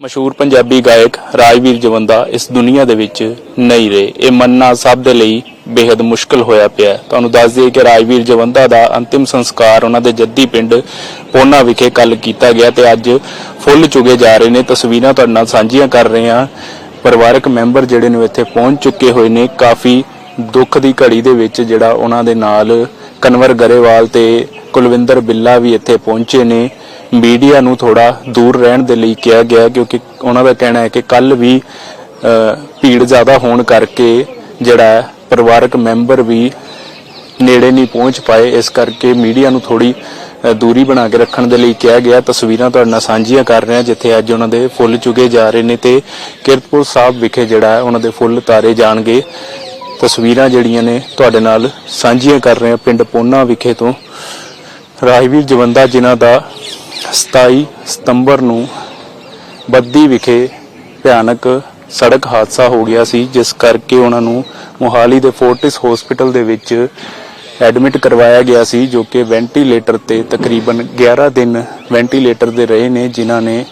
ਮਸ਼ਹੂਰ ਪੰਜਾਬੀ ਗਾਇਕ ਰਾਜਵੀਰ ਜਵੰਦਾ ਇਸ ਦੁਨੀਆ ਦੇ ਵਿੱਚ ਨਹੀਂ ਰਹੇ। ਇਹ ਮੰਨਣਾ ਸਭ ਦੇ ਲਈ ਬੇहद ਮੁਸ਼ਕਲ ਹੋਇਆ ਪਿਆ ਤੁਹਾਨੂੰ ਦੱਸ ਦਈਏ ਕਿ ਰਾਜਵੀਰ ਜਵੰਦਾ ਦਾ ਅੰਤਿਮ ਸੰਸਕਾਰ ਉਹਨਾਂ ਦੇ ਜੱਦੀ ਪਿੰਡ ਪੋਨਾ ਵਿਖੇ ਕੱਲ ਕੀਤਾ ਗਿਆ ਤੇ ਅੱਜ ਫੁੱਲ ਚੁਗੇ ਜਾ ਰਹੇ ਨੇ। ਤਸਵੀਰਾਂ ਤੁਹਾਡੇ ਨਾਲ ਸਾਂਝੀਆਂ ਕਰ ਰਹੇ ਹਾਂ। ਪਰਿਵਾਰਕ ਮੈਂਬਰ ਜਿਹੜੇ ਨੇ ਇੱਥੇ ਪਹੁੰਚ ਚੁੱਕੇ ਹੋਏ ਨੇ। ਕਾਫੀ ਦੁੱਖ ਦੀ ਘੜੀ ਦੇ ਵਿੱਚ ਜਿਹੜਾ ਉਹਨਾਂ ਦੇ ਨਾਲ ਕਨਵਰ ਗਰੇਵਾਲ ਤੇ ਕੁਲਵਿੰਦਰ ਬਿੱਲਾ ਵੀ ਇੱਥੇ ਪਹੁੰਚੇ ਨੇ। ਮੀਡੀਆ ਨੂੰ ਥੋੜਾ ਦੂਰ ਰਹਿਣ ਦੇ ਲਈ ਕਿਹਾ ਗਿਆ, ਕਿਉਂਕਿ ਉਹਨਾਂ ਦਾ ਕਹਿਣਾ ਹੈ ਕਿ ਕੱਲ ਵੀ ਭੀੜ ਜ਼ਿਆਦਾ ਹੋਣ ਕਰਕੇ ਜਿਹੜਾ ਪਰਿਵਾਰਕ ਮੈਂਬਰ ਵੀ ਨੇੜੇ ਨਹੀਂ ਪਹੁੰਚ ਪਾਏ। ਇਸ ਕਰਕੇ ਮੀਡੀਆ ਨੂੰ ਥੋੜੀ ਦੂਰੀ ਬਣਾ ਕੇ ਰੱਖਣ ਦੇ ਲਈ ਕਿਹਾ ਗਿਆ। ਤਸਵੀਰਾਂ ਤੁਹਾਡੇ ਨਾਲ ਸਾਂਝੀਆਂ ਕਰ ਰਹੇ ਹਾਂ ਜਿੱਥੇ ਅੱਜ ਉਹਨਾਂ ਦੇ ਫੁੱਲ ਚੁਗੇ ਜਾ ਰਹੇ ਨੇ ਤੇ ਕਿਰਤਪੁਰ ਸਾਹਿਬ ਵਿਖੇ ਜਿਹੜਾ ਉਹਨਾਂ ਦੇ ਫੁੱਲ ਤਾਰੇ ਜਾਣਗੇ। ਤਸਵੀਰਾਂ ਜਿਹੜੀਆਂ ਨੇ ਤੁਹਾਡੇ ਨਾਲ ਸਾਂਝੀਆਂ ਕਰ ਰਹੇ ਹਾਂ, ਪਿੰਡ ਪੋਨਾ ਵਿਖੇ ਤੋਂ। ਰਾਜਵੀਰ ਜਵੰਦਾ, ਜਿਨ੍ਹਾਂ ਦਾ 27 ਸਤੰਬਰ ਨੂੰ ਬੱਦੀ ਵਿਖੇ ਭਿਆਨਕ ਸੜਕ ਹਾਦਸਾ ਹੋ ਗਿਆ ਸੀ, ਜਿਸ ਕਰਕੇ ਉਹਨਾਂ ਨੂੰ ਮੋਹਾਲੀ ਦੇ ਫੋਰਟਿਸ ਹਸਪੀਟਲ ਦੇ ਵਿੱਚ ਐਡਮਿਟ ਕਰਵਾਇਆ ਗਿਆ ਸੀ, ਜੋ ਕਿ ਵੈਂਟੀਲੇਟਰ ਤੇ ਤਕਰੀਬਨ 11 ਦਿਨ ਵੈਂਟੀਲੇਟਰ ਦੇ ਰਹੇ ਨੇ, ਜਿਨ੍ਹਾਂ ਨੇ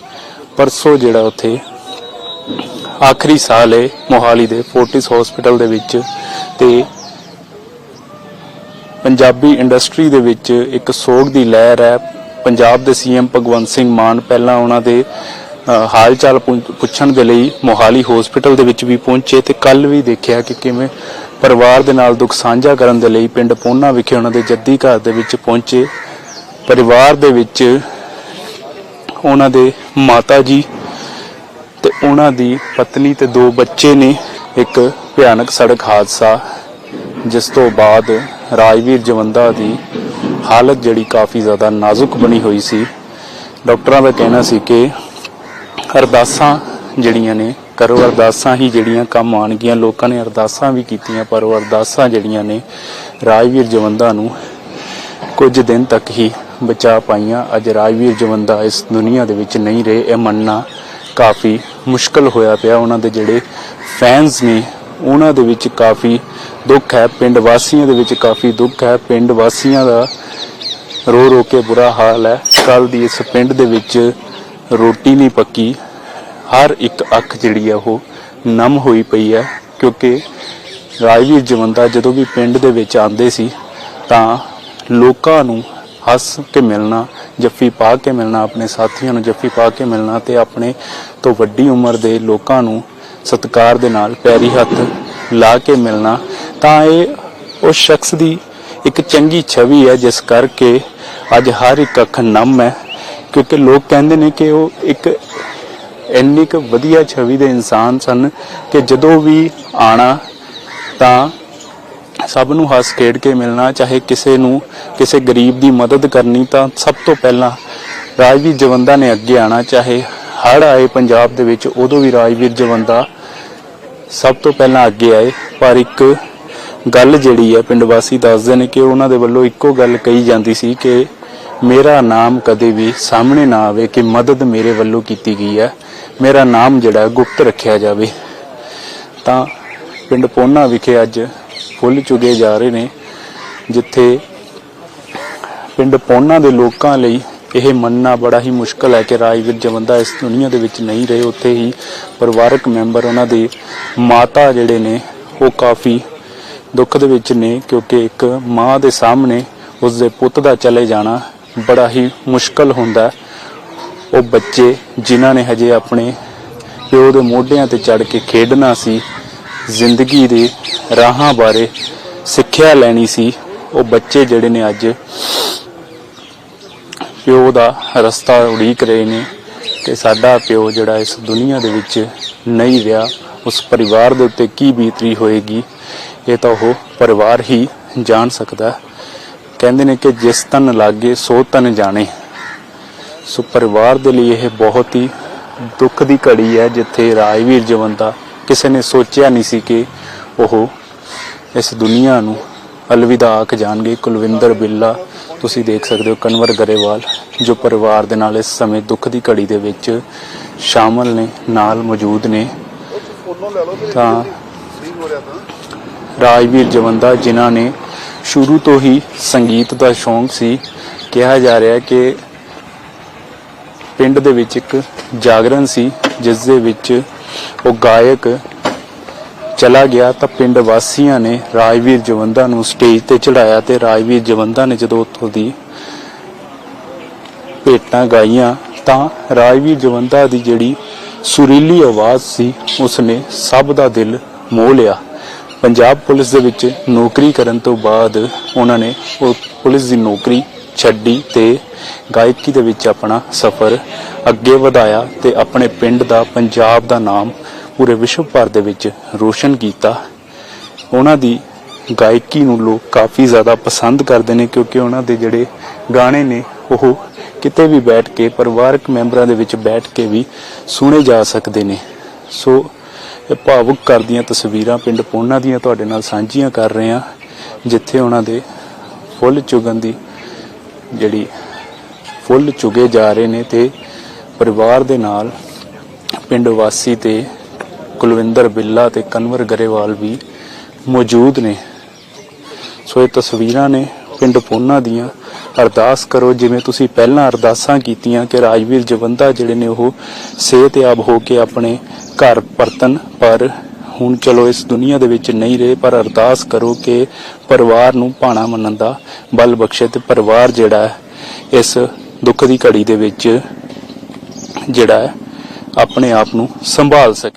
ਪਰਸੋਂ ਜਿਹੜਾ ਉੱਥੇ ਆਖਰੀ ਸਾਹ ਹੈ ਮੋਹਾਲੀ ਦੇ ਫੋਰਟਿਸ ਹਸਪੀਟਲ ਦੇ ਵਿੱਚ ਤੇ ਪੰਜਾਬੀ ਇੰਡਸਟਰੀ ਦੇ ਵਿੱਚ ਇੱਕ ਸੋਗ ਦੀ ਲਹਿਰ ਹੈ। ਪੰਜਾਬ ਦੇ ਸੀਐਮ ਭਗਵੰਤ ਸਿੰਘ ਮਾਨ ਪਹਿਲਾਂ ਉਹਨਾਂ ਦੇ ਹਾਲ ਚਾਲ ਪੁੱਛਣ ਦੇ ਲਈ ਮੋਹਾਲੀ ਹਸਪੀਟਲ ਦੇ ਵਿੱਚ ਵੀ ਪਹੁੰਚੇ ਤੇ ਕੱਲ ਵੀ ਦੇਖਿਆ ਕਿ ਕਿਵੇਂ ਪਰਿਵਾਰ ਦੇ ਨਾਲ ਦੁੱਖ ਸਾਂਝਾ ਕਰਨ ਦੇ ਲਈ ਪਿੰਡ ਪੋਨਾ ਵਿਖੇ ਉਹਨਾਂ ਦੇ ਜੱਦੀ ਘਰ ਦੇ ਵਿੱਚ ਪਹੁੰਚੇ। ਪਰਿਵਾਰ ਦੇ ਵਿੱਚ ਉਹਨਾਂ ਦੇ ਮਾਤਾ ਜੀ ਤੇ ਉਹਨਾਂ ਦੀ ਪਤਨੀ ਤੇ ਦੋ ਬੱਚੇ ਨੇ। ਇੱਕ ਭਿਆਨਕ ਸੜਕ ਹਾਦਸਾ, ਜਿਸ ਤੋਂ ਬਾਅਦ ਰਾਜਵੀਰ ਜਵੰਦਾ ਦੀ ਹਾਲਤ ਜਿਹੜੀ ਕਾਫੀ ਜ਼ਿਆਦਾ ਨਾਜ਼ੁਕ ਬਣੀ ਹੋਈ ਸੀ। ਡਾਕਟਰਾਂ ਦਾ ਕਹਿਣਾ ਸੀ ਕਿ ਅਰਦਾਸਾਂ ਜਿਹੜੀਆਂ ਨੇ, ਕਰੋ ਅਰਦਾਸਾਂ ਹੀ ਜਿਹੜੀਆਂ ਕੰਮ ਆਣਗੀਆਂ ਲੋਕਾਂ ਨੇ ਅਰਦਾਸਾਂ ਵੀ ਕੀਤੀਆਂ, ਪਰ ਉਹ ਅਰਦਾਸਾਂ ਜਿਹੜੀਆਂ ਨੇ, ਰਾਜਵੀਰ ਜਵੰਦਾ ਨੂੰ ਕੁਝ ਦਿਨ ਤੱਕ ਹੀ ਬਚਾ ਪਾਈਆਂ। ਅੱਜ ਰਾਜਵੀਰ ਜਵੰਦਾ ਇਸ ਦੁਨੀਆ ਦੇ ਵਿੱਚ ਨਹੀਂ ਰਹੇ, ਇਹ ਮੰਨਣਾ ਕਾਫੀ ਮੁਸ਼ਕਲ ਹੋਇਆ ਪਿਆ। ਉਹਨਾਂ ਦੇ ਜਿਹੜੇ ਫੈਨਸ ਨੇ ਉਹਨਾਂ ਦੇ ਵਿੱਚ ਕਾਫੀ ਦੁੱਖ ਹੈ, ਪਿੰਡ ਵਾਸੀਆਂ ਦੇ ਵਿੱਚ ਕਾਫੀ ਦੁੱਖ ਹੈ। ਪਿੰਡ ਵਾਸੀਆਂ ਦਾ ਰੋ ਰੋ ਕੇ ਬੁਰਾ ਹਾਲ ਹੈ। ਕੱਲ ਦੀ ਇਸ ਪਿੰਡ ਦੇ ਵਿੱਚ ਰੋਟੀ ਨਹੀਂ ਪੱਕੀ। ਹਰ ਇੱਕ ਅੱਖ ਜਿਹੜੀ ਆ ਉਹ ਨਮ ਹੋਈ ਪਈ ਹੈ ਕਿਉਂਕਿ ਰਾਜਵੀਰ ਜਵੰਦਾ ਜਦੋਂ ਵੀ ਪਿੰਡ ਦੇ ਵਿੱਚ ਆਉਂਦੇ ਸੀ ਤਾਂ ਲੋਕਾਂ ਨੂੰ ਹੱਸ ਕੇ ਮਿਲਣਾ, ਜੱਫੀ ਪਾ ਕੇ ਮਿਲਣਾ, ਆਪਣੇ ਸਾਥੀਆਂ ਨੂੰ ਜੱਫੀ ਪਾ ਕੇ ਮਿਲਣਾ ਤੇ ਆਪਣੇ ਤੋਂ ਵੱਡੀ ਉਮਰ ਦੇ ਲੋਕਾਂ ਨੂੰ ਸਤਿਕਾਰ ਦੇ ਨਾਲ ਪੈਰੀ ਹੱਥ ਲਾ ਕੇ ਮਿਲਣਾ, ਤਾਂ ਇਹ ਉਸ ਸ਼ਖਸ ਦੀ ਇੱਕ ਚੰਗੀ ਛਵੀ ਹੈ, ਜਿਸ ਕਰਕੇ ਅੱਜ ਹਰ ਇੱਕ ਅੱਖ ਨਮ ਹੈ, ਕਿਉਂਕਿ ਲੋਕ ਕਹਿੰਦੇ ਨੇ ਕਿ ਉਹ ਇੱਕ ਇੰਨੀ ਕੁ ਵਧੀਆ ਛਵੀ ਦੇ ਇਨਸਾਨ ਸਨ ਕਿ ਜਦੋਂ ਵੀ ਆਣਾ ਤਾਂ ਸਭ ਨੂੰ ਹੱਸ ਖੇਡ ਕੇ ਮਿਲਣਾ, ਚਾਹੇ ਕਿਸੇ ਨੂੰ ਕਿਸੇ ਗਰੀਬ ਦੀ ਮਦਦ ਕਰਨੀ, ਤਾਂ ਸਭ ਤੋਂ ਪਹਿਲਾਂ ਰਾਜਵੀਰ ਜਵੰਦਾ ਨੇ ਅੱਗੇ ਆਣਾ ਚਾਹੇ ਹੜ ਆਏ ਪੰਜਾਬ ਦੇ ਵਿੱਚ, ਉਦੋਂ ਵੀ ਰਾਜਵੀਰ ਜਵੰਦਾ ਸਭ ਤੋਂ ਪਹਿਲਾਂ ਅੱਗੇ ਆਏ। ਪਰ ਇੱਕ ਗੱਲ ਜਿਹੜੀ ਹੈ, ਪਿੰਡ ਵਾਸੀ ਦੱਸਦੇ ਨੇ ਕਿ ਉਹਨਾਂ ਦੇ ਵੱਲੋਂ ਇੱਕੋ ਗੱਲ ਕਹੀ ਜਾਂਦੀ ਸੀ ਕਿ ਮੇਰਾ ਨਾਮ ਕਦੇ ਵੀ ਸਾਹਮਣੇ ਨਾ ਆਵੇ ਕਿ ਮਦਦ ਮੇਰੇ ਵੱਲੋਂ ਕੀਤੀ ਗਈ ਹੈ। ਮੇਰਾ ਨਾਮ ਜਿਹੜਾ ਗੁਪਤ ਰੱਖਿਆ ਜਾਵੇ। ਤਾਂ ਪਿੰਡ ਪੋਨਾ ਵਿਖੇ ਅੱਜ ਫੁੱਲ ਚੁਗੇ ਜਾ ਰਹੇ ਨੇ, ਜਿੱਥੇ ਪਿੰਡ ਪੋਨਾ ਦੇ ਲੋਕਾਂ ਲਈ ਇਹ ਮੰਨਣਾ ਬੜਾ ਹੀ ਮੁਸ਼ਕਲ ਹੈ ਕਿ ਰਾਜਵੀਰ ਜਵੰਦਾ ਇਸ ਦੁਨੀਆ ਦੇ ਵਿੱਚ ਨਹੀਂ ਰਹੇ। ਉੱਥੇ ਹੀ ਪਰਿਵਾਰਕ ਮੈਂਬਰ ਉਹਨਾਂ ਦੇ ਮਾਤਾ ਜਿਹੜੇ ਨੇ, ਉਹ ਕਾਫੀ ਦੁੱਖ ਦੇ ਵਿੱਚ ਨੇ ਕਿਉਂਕਿ ਇੱਕ ਮਾਂ ਦੇ ਸਾਹਮਣੇ ਉਸ ਦੇ ਪੁੱਤ ਦਾ ਚਲੇ ਜਾਣਾ ਬੜਾ ਹੀ ਮੁਸ਼ਕਲ ਹੁੰਦਾ ਉਹ ਬੱਚੇ ਜਿਨ੍ਹਾਂ ਨੇ ਹਜੇ ਆਪਣੇ ਪਿਓ ਦੇ ਮੋਢਿਆਂ ਤੇ ਚੜ ਕੇ ਖੇਡਣਾ ਸੀ, ਜ਼ਿੰਦਗੀ ਦੇ ਰਾਹਾਂ ਬਾਰੇ ਸਿੱਖਿਆ ਲੈਣੀ ਸੀ, ਉਹ ਬੱਚੇ ਜਿਹੜੇ ਨੇ ਅੱਜ ਪਿਓ ਦਾ ਰਸਤਾ ਉਡੀਕ ਰਹੇ ਨੇ ਕਿ ਸਾਡਾ ਪਿਓ ਜਿਹੜਾ ਇਸ ਦੁਨੀਆ ਦੇ ਵਿੱਚ ਨਹੀਂ ਰਿਹਾ, ਉਸ ਪਰਿਵਾਰ ਦੇ ਉੱਤੇ ਕੀ ਬੀਤਰੀ ਹੋਏਗੀ, ਇਹ ਤਾਂ ਉਹ ਪਰਿਵਾਰ ਹੀ ਜਾਣ ਸਕਦਾ ਕਹਿੰਦੇ ਨੇ ਕਿ ਜਿਸ ਤਨ ਲਾਗੇ, ਸੋ ਤਨ ਜਾਣੇ। ਸੋ ਪਰਿਵਾਰ ਦੇ ਲਈ ਇਹ ਬਹੁਤ ਹੀ ਦੁੱਖ ਦੀ ਘੜੀ ਹੈ, ਜਿੱਥੇ ਰਾਜਵੀਰ ਜਵੰਦਾ ਕਿਸੇ ਨੇ ਸੋਚਿਆ ਨਹੀਂ ਸੀ ਕਿ ਉਹ ਇਸ ਦੁਨੀਆ ਨੂੰ ਅਲਵਿਦਾ ਆਖ ਜਾਣਗੇ। ਕੁਲਵਿੰਦਰ ਬਿੱਲਾ ਤੁਸੀਂ ਦੇਖ ਸਕਦੇ ਹੋ ਕਨਵਰ ਗਰੇਵਾਲ, ਜੋ ਪਰਿਵਾਰ ਦੇ ਨਾਲ ਇਸ ਸਮੇਂ ਦੁੱਖ ਦੀ ਘੜੀ ਦੇ ਵਿੱਚ ਸ਼ਾਮਲ ਨੇ, ਨਾਲ ਮੌਜੂਦ ਨੇ। ਤਾਂ ਰਾਜਵੀਰ ਜਵੰਦਾ, ਜਿਨ੍ਹਾਂ ਨੇ ਸ਼ੁਰੂ ਤੋਂ ਹੀ ਸੰਗੀਤ ਦਾ ਸ਼ੌਂਕ ਸੀ, ਕਿਹਾ ਜਾ ਰਿਹਾ ਕਿ ਪਿੰਡ ਦੇ ਵਿੱਚ ਇੱਕ ਜਾਗਰਣ ਸੀ, ਜਿਸ ਦੇ ਵਿੱਚ ਉਹ ਗਾਇਕ ਚਲਾ ਗਿਆ ਤਾਂ ਪਿੰਡ ਵਾਸੀਆਂ ਨੇ ਰਾਜਵੀਰ ਜਵੰਦਾ ਨੂੰ ਸਟੇਜ ਤੇ ਚੜਾਇਆ ਤੇ ਰਾਜਵੀਰ ਜਵੰਦਾ ਨੇ ਜਦੋਂ ਉੱਥੋਂ ਦੀ ਭੇਟਾਂ ਗਾਈਆਂ ਤਾਂ ਰਾਜਵੀਰ ਜਵੰਦਾ ਦੀ ਜਿਹੜੀ ਸੁਰੀਲੀ ਆਵਾਜ਼ ਸੀ, ਉਸਨੇ ਸਭ ਦਾ ਦਿਲ ਮੋਹ ਲਿਆ। ਪੰਜਾਬ ਪੁਲਿਸ ਦੇ ਵਿੱਚ ਨੌਕਰੀ ਕਰਨ ਤੋਂ ਬਾਅਦ ਉਹਨਾਂ ਨੇ ਉਹ ਪੁਲਿਸ ਦੀ ਨੌਕਰੀ ਛੱਡੀ ਤੇ ਗਾਇਕੀ ਦੇ ਵਿੱਚ ਆਪਣਾ ਸਫ਼ਰ ਅੱਗੇ ਵਧਾਇਆ ਤੇ ਆਪਣੇ ਪਿੰਡ ਦਾ ਪੰਜਾਬ ਦਾ ਨਾਮ ਪੂਰੇ ਵਿਸ਼ਵ ਭਰ ਦੇ ਵਿੱਚ ਰੋਸ਼ਨ ਕੀਤਾ। ਉਹਨਾਂ ਦੀ ਗਾਇਕੀ ਨੂੰ ਲੋਕ ਕਾਫੀ ਜ਼ਿਆਦਾ ਪਸੰਦ ਕਰਦੇ ਨੇ ਕਿਉਂਕਿ ਉਹਨਾਂ ਦੇ ਜਿਹੜੇ ਗਾਣੇ ਨੇ, ਉਹ ਕਿਤੇ ਵੀ ਬੈਠ ਕੇ, ਪਰਿਵਾਰਕ ਮੈਂਬਰਾਂ ਦੇ ਵਿੱਚ ਬੈਠ ਕੇ ਵੀ ਸੁਣੇ ਜਾ ਸਕਦੇ ਨੇ। ਸੋ, ਇਹ ਭਾਵੁਕ ਕਰਦੀਆਂ ਤਸਵੀਰਾਂ ਪਿੰਡ ਪੋਨਾ ਦੀਆਂ ਤੁਹਾਡੇ ਨਾਲ ਸਾਂਝੀਆਂ ਕਰ ਰਹੇ ਹਾਂ, ਜਿੱਥੇ ਉਹਨਾਂ ਦੇ ਫੁੱਲ ਚੁਗਣ ਦੀ ਜਿਹੜੀ ਫੁੱਲ ਚੁਗੇ ਜਾ ਰਹੇ ਨੇ ਤੇ ਪਰਿਵਾਰ ਦੇ ਨਾਲ ਪਿੰਡ ਵਾਸੀ ਤੇ ਕੁਲਵਿੰਦਰ ਬਿੱਲਾ ਤੇ ਕਨਵਰ ਗਰੇਵਾਲ ਵੀ ਮੌਜੂਦ ਨੇ। ਸੋ ਇਹ ਤਸਵੀਰਾਂ ਨੇ ਪਿੰਡ ਪੋਨਾ ਦੀਆਂ। ਅਰਦਾਸ ਕਰੋ, ਜਿਵੇਂ ਤੁਸੀਂ ਪਹਿਲਾਂ ਅਰਦਾਸਾਂ ਕੀਤੀਆਂ ਕਿ ਰਾਜਵੀਰ ਜਵੰਦਾ ਜਿਹੜੇ ਨੇ ਉਹ ਸਿਹਤਯਾਬ ਹੋ ਕੇ ਆਪਣੇ ਘਰ ਪਰਤਨ ਪਰ ਹੁਣ ਚਲੋ ਇਸ ਦੁਨੀਆ ਦੇ ਵਿੱਚ ਨਹੀਂ ਰਹੇ, ਪਰ ਅਰਦਾਸ ਕਰੋ ਕਿ ਪਰਿਵਾਰ ਨੂੰ ਭਾਣਾ ਮੰਨਣ ਦਾ ਬਲ ਬਖਸ਼ੇ ਤੇ ਪਰਿਵਾਰ ਜਿਹੜਾ ਹੈ, ਇਸ ਦੁੱਖ ਦੀ ਘੜੀ ਦੇ ਵਿੱਚ ਜਿਹੜਾ ਹੈ, ਆਪਣੇ ਆਪ ਨੂੰ ਸੰਭਾਲ ਸਕੇ।